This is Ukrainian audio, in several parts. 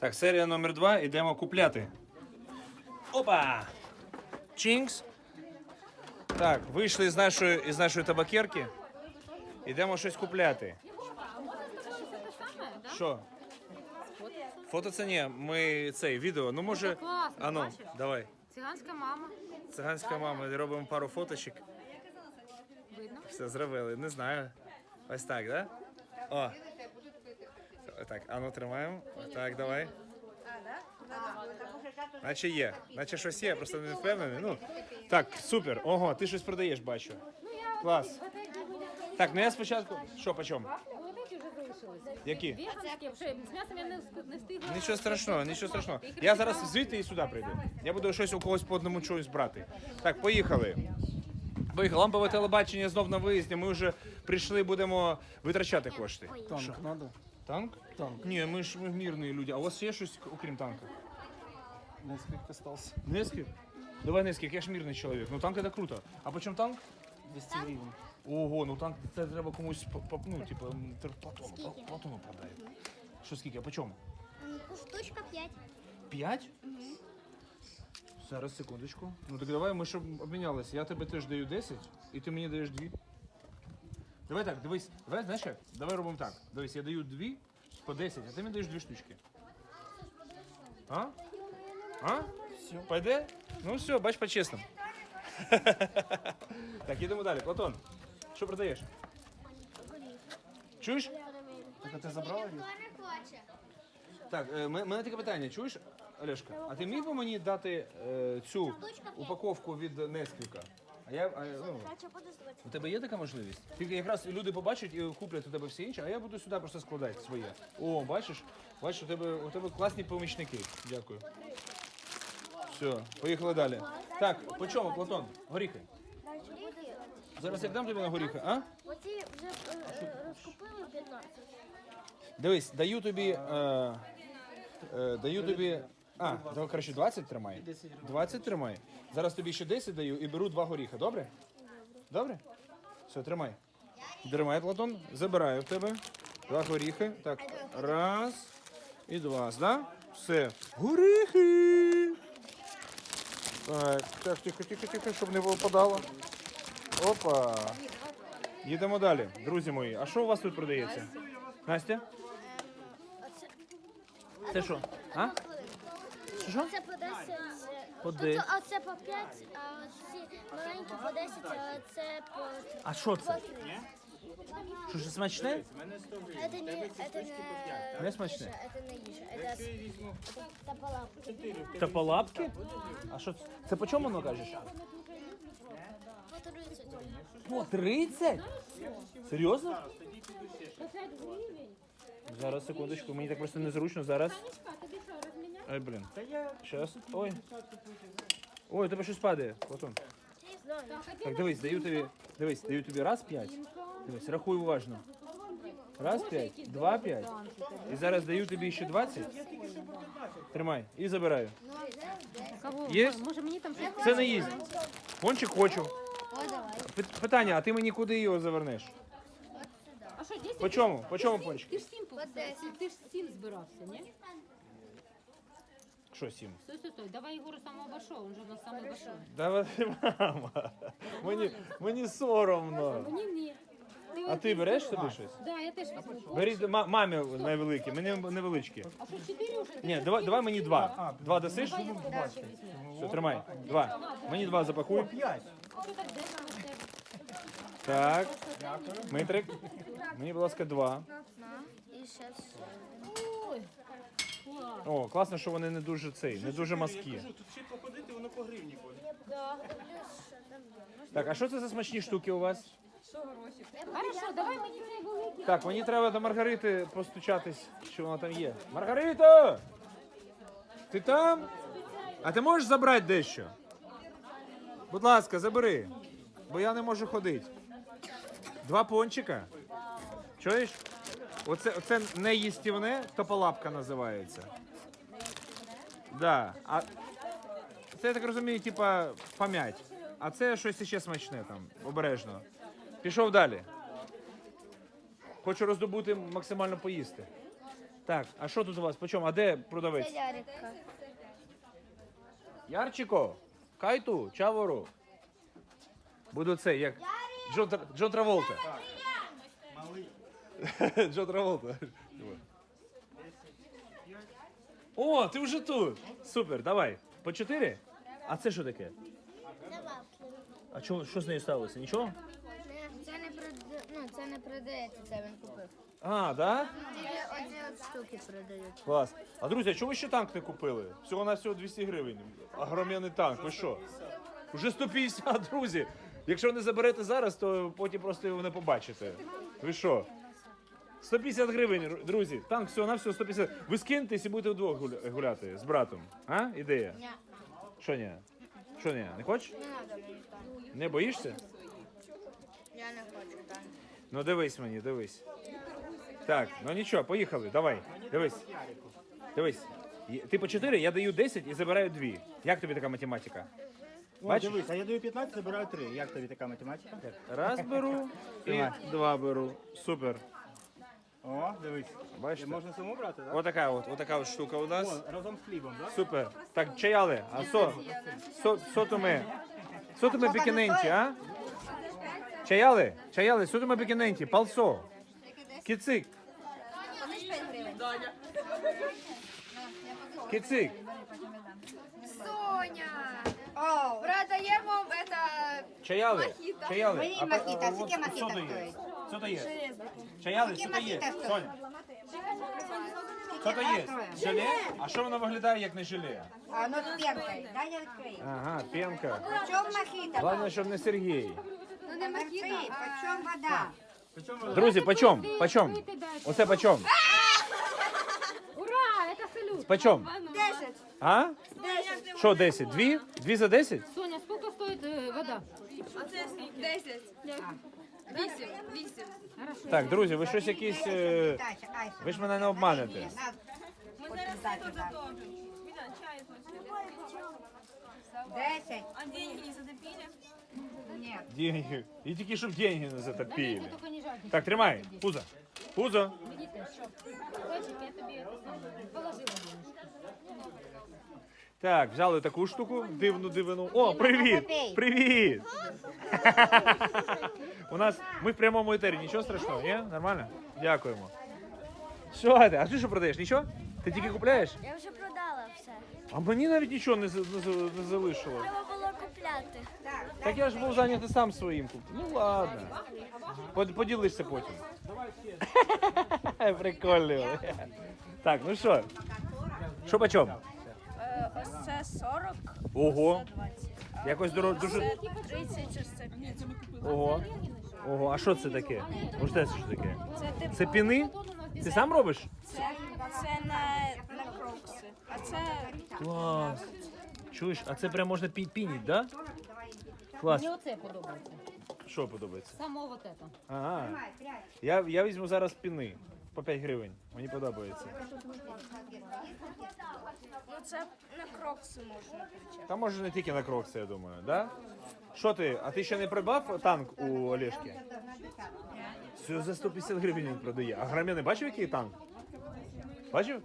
Так, серія номер два. Ідемо купляти. Опа! Чінкс. Так, вийшли з нашої, із нашої табакерки. Ідемо щось купляти. Що? Фото це ні, ми цей відео. Ну може. класно, Ану, бачиш? давай. Циганська мама. Циганська мама, робимо пару фоточок. Видно? Все зробили, не знаю. Ось так, да? О. Так, ану тримаємо. Так, давай. Наче є. Наче щось є, просто не впевнений. Ну, так, супер. Ого, ти щось продаєш, бачу. Клас. Так, ну я спочатку. Що, по чому? Які? Веганські, вже з м'ясом я не встиг- не встигла. Нічого страшного, нічого страшного. Я зараз звідти і сюди прийду. Я буду щось у когось по одному чогось брати. Так, поїхали. Поїхали. Лампове телебачення знов на виїзді. Ми вже прийшли, будемо витрачати кошти. Танк надо? Танк? Танк. Ні, ми ж ми мирні люди. А у вас є щось окрім танка? Несколько остался. Нескік? Давай нескік, я ж мирний чоловік. Ну танк це круто. А по чому танк? 200 гривен. Ого, ну танк це треба комусь по- по- ну, типу, м, тр- Платону, Пла- Платону продає. Що скільки? А по чому? Штучка 5. П'ять? Зараз, секундочку. Ну так давай ми щоб обмінялися. Я тебе теж даю 10, і ти мені даєш 2. Давай так, дивись, давай, знаєш як? Давай робимо так. Дивись, я даю 2 по 10, а ти мені даєш 2 штучки. А? А? Все. Пойде? Ну все, бач по-чесному. так, їдемо далі. Платон, що продаєш? Чуєш? Так а ти забрала її? Так, е, м- мене таке питання, чуєш, Олешка? А ти міг би мені дати е, цю упаковку від Несквіка? А я, а, я, ну, у тебе є така можливість? Тільки якраз люди побачать і куплять у тебе все інше, а я буду сюди просто складати своє. О, бачиш? Бачиш, у тебе, у тебе класні помічники. Дякую. Все, поїхали далі. Так, по чому, Платон? Горіхи. Зараз як дам тобі на горіхи, а? Оці вже е, розкупили 15. Дивись, даю тобі. Е, е, даю тобі. А, давай, коротше, 20 тримай. 20 тримай. Зараз тобі ще 10 даю і беру два горіха, добре? Добре? Все, тримай. Тримай, Платон. Забираю в тебе. Два горіхи. Так, раз і два. Да? Все. Горіхи! Так, так, тихо, тихо, тихо, щоб не випадало. Опа. Їдемо далі, друзі мої. А що у вас тут продається? Настя? Це що? А? Що, що? Це по 10. По Ну, 10. то- А це по 5, а ці маленькі по 10, а це по А що це? Що ж смачне? Это не, это не, Не смачне? їжа, это не їжа, это, это тапалапки. Тапалапки? А що це? Це по чому воно кажеш? По 30. По 30? Серйозно? Зараз, секундочку, мені так просто незручно зараз. Ай, блін. Щас. Ой. Ой, у тебе щось падає, Платон. Так, дивись, даю тобі. Дивись, даю тобі раз п'ять. Дивись, рахуй уважно. Раз п'ять, два п'ять. І зараз даю тобі ще 20. Тримай. І забираю. Кого? Є? Може мені там щось? Це не їсть. Пончик хочу. О, давай. Пит- Питання, а ти мені куди його завернеш? А що, 10? По чому? По чому пончик? Ти ж сім по- ти ж сім збирався, ні? Що сім? Стой, стой, стой, давай Егору самого большого, он же у нас самый большой. Давай, мама. Мені, мені соромно. Мені ні. А ти береш собі щось? Да, я теж візьму. Беріть ма- мамі найвеликі, мені невеличкі. А що, чотири вже? Ні, давай, давай мені два. Два дасиш? Все, тримай. Два. Мені два запакуй. П'ять. Що так дешево тебе? Так. Митрик. Мені, будь ласка, два. І ще Ой. О, класно, що вони не дуже цей, не дуже мазкі. Тут ще походити, воно по гривні ходить. Так, а що це за смачні штуки у вас? Хорошо, давай мені цей великий. Так, мені треба до Маргарити постучатись, що вона там є. Маргарита! Ти там? А ти можеш забрати дещо? Будь ласка, забери. Бо я не можу ходити. Два пончика. Чуєш? Оце, оце не їстівне, тополапка називається. Да. А це, я так розумію, типа пам'ять. А це щось ще смачне там, обережно. Пішов далі. Хочу роздобути максимально поїсти. Так, а що тут у вас? По чому? А де продавець? Ярика. Ярчико, кайту, чавору. Буду це, як Джо, Тр- Джо Траволта. Джо Траволта. О, ти вже тут. Супер, давай. По чотири? А це що таке? Вафлі. А чого, що з нею сталося? Нічого? Це не прода... ну, це не продається, це він купив. А, да? Тільки оці от штуки продають. Клас. А друзі, а чого ви ще танк не купили? Всього на всього 200 гривень. Огроменний танк. Ви що? Уже 150, друзі. Якщо не заберете зараз, то потім просто його не побачите. Ви що? 150 гривень, друзі. Танк всього на всього 150. Ви скинетесь і будете вдвох гуля- гуляти з братом. А? Ідея? Ні, Що ні? Що ні? Не хочеш? не боїшся? Я не хочу там. Ну дивись мені, дивись. Так, ну нічого, поїхали, давай. Дивись. Дивись. Ти по 4, я даю 10 і забираю 2. Як тобі така математика? О, Бачиш? дивись, а я даю 15, забираю 3. Як тобі така математика? Раз беру і два беру. Супер. О, дивись. Бачите? Можна саму брати, так? Отака от, отака от штука у нас. О, разом з хлібом, так? Супер. Так, чаяли, а со? Со, сотуми. Сотуми пікіненті, а? Чаяли? Чаяли, сотуми пікіненті, палсо. Кицик. Кицик. Соня! О, продаємо это Чаяли? Мохито. Чаяли? Мені А, скільки то є? стоїть? Що то є? Чаяли, що то є? Соня. Що то є? Желе? А що воно виглядає як не желе? А воно з пенкою. Дай я відкрию. Ага, пенка. Почем мохито? Головне, щоб не Сергій. ну не а почем вода? Друзі, почем? Почем? Оце почем? Ура, это салют. Почем? 10. А? Що 10? Дві? Дві за 10? Соня, сколько стоит э, вода? Оце 10. 8. 8. Так, друзі, ви щось якісь. е, Ви ж мене не обманете. Ми зараз здачу тут затопимо. Чай. Десять. А деньги не затопили? Ні. Деньги. І тільки щоб деньги не затопили. Так, тримай. Пузо. Пузо. Хочешь, я это самое положила. Так, взяли таку штуку, дивну дивину. О, привіт! Привіт! У нас ми в прямому етері, нічого страшного, ні? Нормально? Дякуємо. Що ти? А ти що продаєш? Нічого? Ти тільки купляєш? Я вже продала все. А мені навіть нічого не, не, не залишило. Треба було купляти. Так я ж був зайнятий сам своїм куп- Ну ладно. Под- Поділишся потім. Прикольно. Так, ну що? Що по чому? Ось це 40, Ого. Якось дорого, дуже. 30, ось це 5. Ого. Ого, а що це таке? Можете що таке? Це типу, Це піни? Ти сам робиш? це, це на, на крокси. А це Клас. Чуєш, а це прям можна пі пініть, да? Клас. Мне оце подобається. Що подобається? Само вот это. Ага. Я, я візьму зараз піни. По 5 гривень. Мені подобається. ну це на крокси можна. Та може не тільки на крокси, я думаю, да? Що ти? А ти ще не придбав танк у Олешки? Все за 150 гривень він продає. А громяни бачив, який танк? Бачив?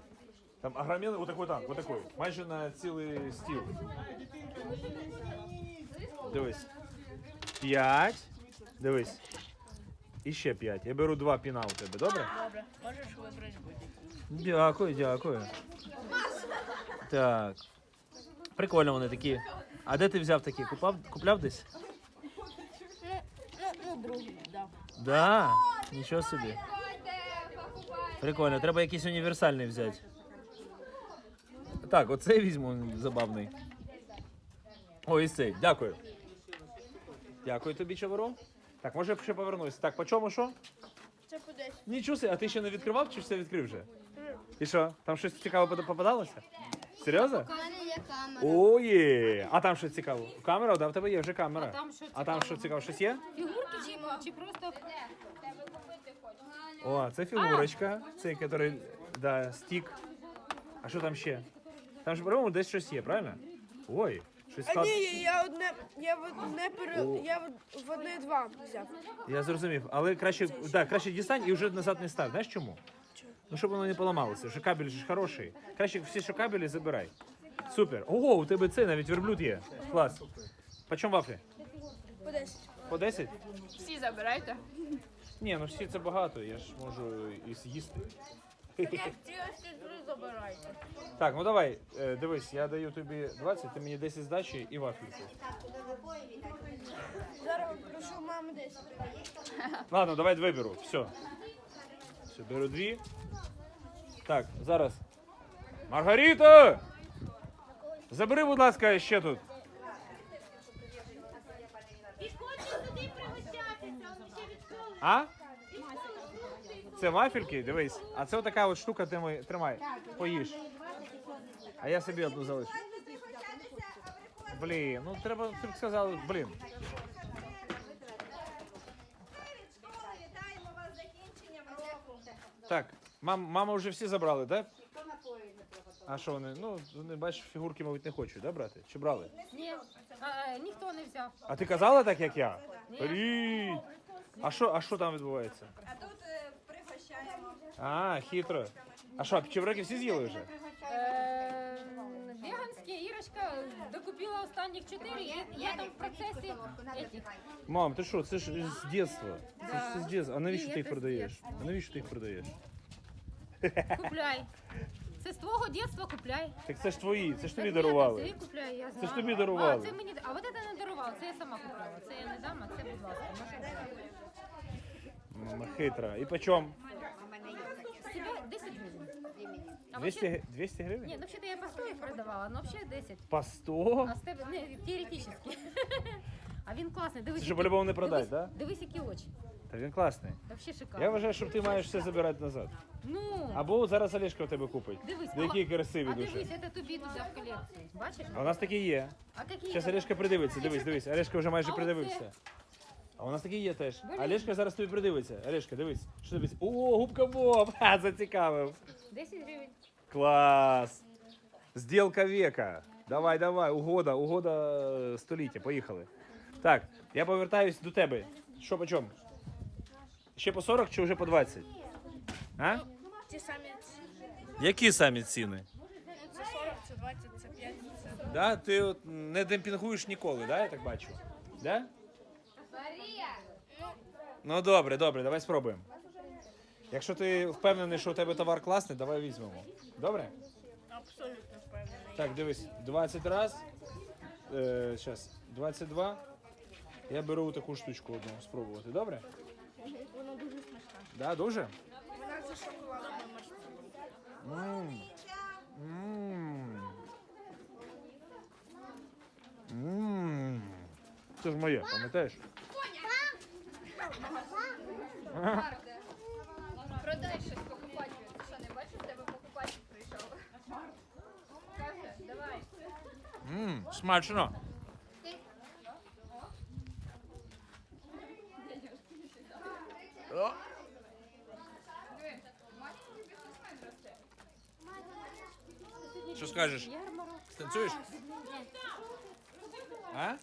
Там агроміни, отакий танк, отакий. Майже на цілий стіл. Дивись. П'ять. Дивись. І ще п'ять. Я беру два піна у тебе, добре? Добре, можеш вибрати будь-який. Дякую, дякую. Так. Прикольно вони такі. А де ти взяв такі? Купав, купляв десь? Ну другий, да. Да. Нічого собі. Прикольно, треба якийсь універсальний взяти. Так, оцей візьму забавний. О, і цей. Дякую. Дякую тобі, Чаворо. Так, може я ще повернусь. Так, по чому що? Це по 10. Нічого собі, а ти ще не відкривав чи все відкрив вже? І що? Там щось цікаве попадалося? Серйозно? У мене є камера. О, є! А там що цікаво? Камера, да, в тебе є вже камера. А там що що цікаво, щось є? Фігурки чи, чи просто О, це фігурочка. Цей, який, да, стік. А що там ще? Там ж по-моєму десь щось є, правильно? Ой, щось А ні, я одне, я в одне пере, я в- в одне два взяв. Я зрозумів. Але краще, да, краще дістань і вже назад не став. Знаєш чому? Ну, щоб воно не поламалося. Що кабель ж хороший. Краще всі, що кабелі, забирай. Супер. Ого, у тебе це навіть верблюд є. Клас. По чому вафлі? По 10. По 10? Всі забирайте. Ні, ну всі це багато, я ж можу і з'їсти. Забирайте. Так, ну давай, е, дивись, я даю тобі 20, ти мені 10 здачі і вафельку. Зараз прошу мами 10. Ладно, давай виберу. Все. Все, беру дві. Так, зараз. Маргарита! Забери, будь ласка, ще тут. А? Це вафельки, дивись. А це отака от штука, ти мої- тримай, поїж. А я собі одну залишу. Блін, ну треба, ти б сказав, блін. Так, мам, мама вже всі забрали, так? А що вони? Ну, вони, бачиш, фігурки, мабуть, не хочуть, да, брати? Чи брали? Ні, а, ніхто не взяв. А ти казала так, як я? Беріть! А що, а що там відбувається? А. А, хитро. А що, чебуреки всі з'їли вже? Е, Веганські Ірочка докупила останніх чотири, і я там в процесі этих. Мам, ти що, це ж з дитинства. Це ж все з дитинства. А навіщо ти їх продаєш? А навіщо ти їх продаєш? Купляй. Це з твого дитинства купляй. Так це ж твої, це ж тобі ні, дарували. Це, купляй, я Це ж тобі дарували. А, це мені, а от це не дарували, це я сама купила. Це я не дам, а це, будь ласка. Мама хитра. І по чому? З тебе 10 гривень. 200, 200 гривень? Ні, ну взагалі я по 100 їх продавала, але взагалі 10. По 100? А з тебе, не, теоретично. А він класний, дивись. Це які- по-любому не продасть, дивись- да? Дивись, які очі. Та він класний. Взагалі шикарно. Я вважаю, що ти маєш все забирати назад. Ну, Або зараз Олешка у тебе купить. дивись. Ну, які красиві а дивись, це тобі туди в колекцію. Бачиш? А у нас такі є. А які? Зараз Олешка придивиться, дивись, дивись. Олешка вже майже А придивився. А у нас такі є теж. Блін. Олешка зараз тобі придивиться. Олешка, дивись. Що дивись? О, губка Боб! Ха, зацікавив. 10 гривень. Клас! Сделка века. Давай, давай, угода, угода століття. Поїхали. Так, я повертаюсь до тебе. Що по чому? Ще по 40 чи вже по 20? А? Ті самі. Які самі ціни? Це 40, це 20, це 5, це... Да? Ти от не демпінгуєш ніколи, да, я так бачу? Да? Ну добре, добре, давай спробуємо. Якщо ти впевнений, що у тебе товар класний, давай візьмемо. Добре? Абсолютно впевнений. Так, дивись, 20 раз. Е, зараз, 22. Я беру таку штучку одну спробувати, добре? Воно дуже смачне. Да, дуже? Вона за шоколадом смачна. Мм. Мм. Мм. Це ж моє, пам'ятаєш? Продай щось покупателю. Ти що, не бачиш, в тебе покупатель прийшов? Каже, давай. Мм, смачно. О. Що скажеш? Станцюєш? А?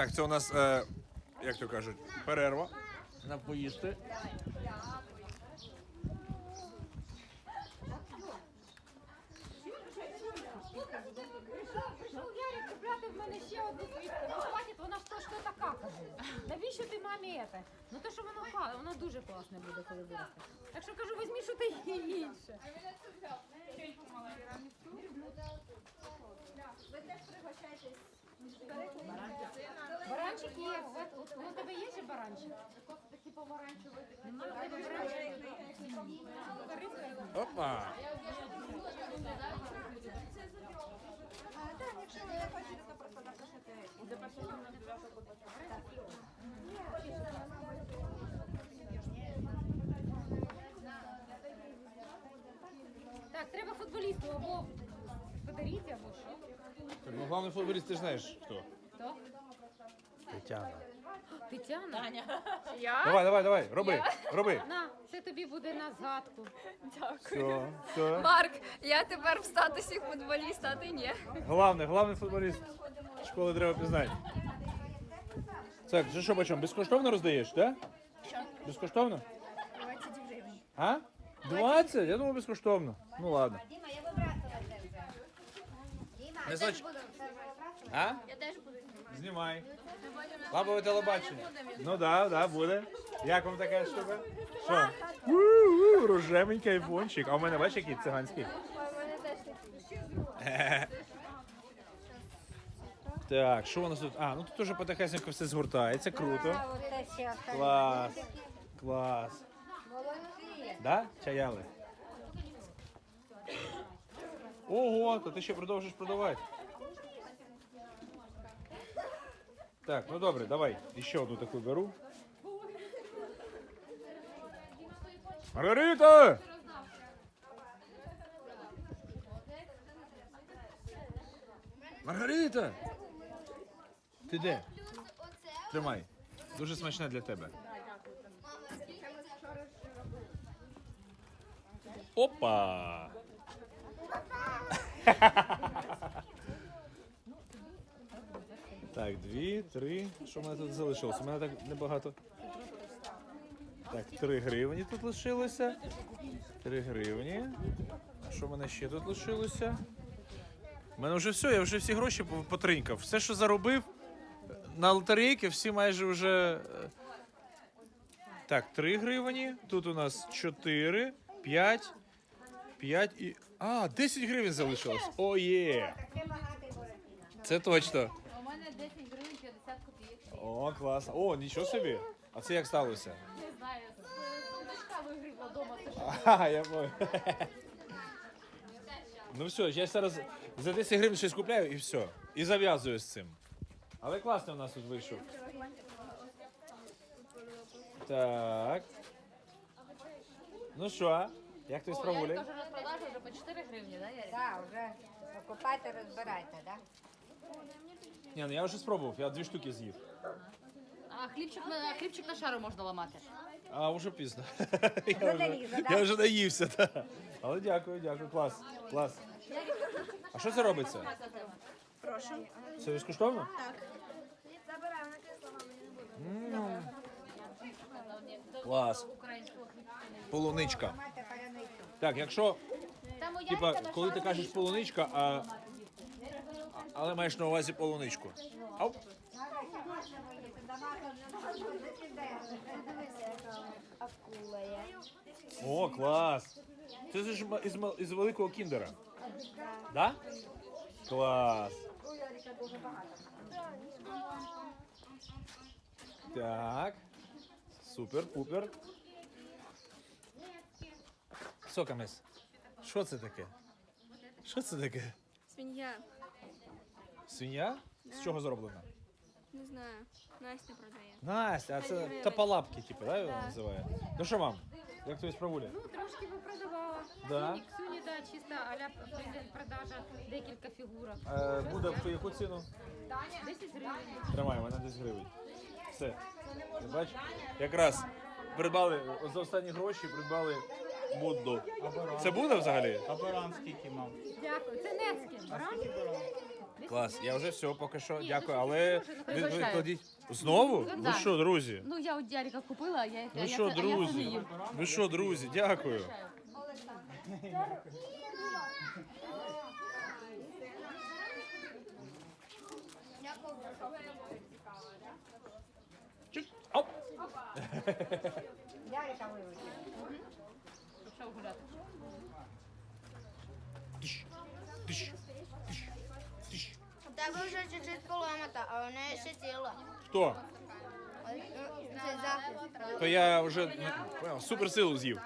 Так, це у нас, е, як то кажуть, перерва. На поїсти. Ну, Ярик, купляти в мене ще одну квітку. Ну, хватить, вона ж трошки така, кажу. Навіщо ти мамі це? Ну те, що воно ха, воно дуже класне буде, коли виросте. Так що кажу, візьмі, що ти інше. Баранчик є. У тебе є ще баранчик? Такі помаранчеві. Немає в тебе баранчика? Опа. Так, треба футболісту або главный футболист, ты знаешь, кто? Хто? Тетяна. Тетяна, Я? Давай, давай, давай, роби, роби. на, це тобі буде на згадку. Все, все. Марк, я тепер в статусі футболіста, а ти ні. Главне, главний футболіст школи треба пізнати. Так, це що почем? Безкоштовно роздаєш, так? Да? Безкоштовно? 20 гривень. А? 20? Я думав безкоштовно. Ну ладно. Діма, я вибрасила це вже. Діма, Не значить. А? Я теж буду. Знімай. Лабове телебачення. Ну да, да, буде. Як вам така штука? Що? У-у, Рожевенький айфончик. А у мене бачиш, який циганський? Так, що у нас тут? А, ну тут уже потихесенько все згортається, круто. Клас. Клас. Да? Чаяли? Ого, то ти ще продовжиш продавати. Так, ну добре, давай. Ще одну таку беру. Маргарита! Маргарита! Ти де? Тримай. Дуже смачне для тебе. Опа! Так, дві, три. Що в мене тут залишилося? У мене так небагато. Так, три гривні тут лишилося. Три гривні. А що в мене ще тут лишилося? У мене вже все, я вже всі гроші потринькав. Все, що заробив на лотерейки, всі майже вже. е, Так, 3 гривні. Тут у нас 4, 5, 5 і. А, 10 гривень залишилось. О, є! Це точно. У мене 10 гривень 50 копійок. О, класно. О, нічого собі. А це як сталося? Не знаю, сундучка вигрібла вдома. Ага, я понял. Ну все, я зараз за 10 гривень щось купляю і все. І зав'язую з цим. Але класно у нас тут вийшов. Так. Ну що, як ти справули? Кажу, розпродажу вже по 4 гривні, да, Ярик? Так, вже покупайте, розбирайте, так? Ні, ну я вже спробував, я дві штуки з'їв. А хлібчик на хлібчик на шару можна ламати. А вже пізно. я, вже, я вже наївся, так. Але дякую, дякую, клас. Клас. А що це робиться? Прошу. Це безкоштовно? Забираю на кресло, Клас. Полуничка. Паляницю. Так, якщо, Там у типа, коли ти кажеш полуничка, а, але маєш на увазі полуничку. Є. О, клас. Це ж із, із великого кіндера. Да? Клас. Так. Супер, пупер. Сокамес. Що це таке? Що це таке? Свинья. Свиня? З чого зроблена? Не знаю. Настя продає. Настя, а це топалапки, типу, да, його називають? Ну що, мам? Як тобі справуля? Ну, трошки попродавала. Да? Ксюні, Ксюні, да, чисто а-ля презент продажа, декілька фігурок. Е, буде в яку ціну? 10 гривень. Тримай, у мене 10 гривень. Все. Ти бачиш? Якраз придбали за останні гроші, придбали Будду. Це буде взагалі? А баран скільки мав? Дякую. Це Нецьке. Баран? Клас, я вже все, поки що. Ні, Дякую, ну, але дуже, ну, ви, ви кладіть. Знову? Ну, Ви так. що, друзі? Ну, я у Дяріка купила, а я, Ви я, що, це- а я це не друзі? їм. Ви що, друзі? Дякую. Чик. Ау. Ярика вивезли. Пішов гуляти. Тиш, тиш, тиш, тиш. У тебе вже чуть-чуть поломата, а вона ще ціла. Хто? Захист. То я вже ну, суперсилу з'їв.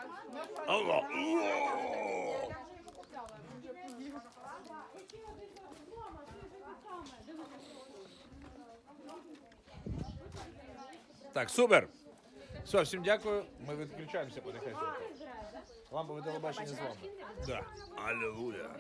Алло. Так, супер. Все, всім дякую. Ми відключаємося потихеньку. Лампове телебачення з вами. Да. Аллилуйя.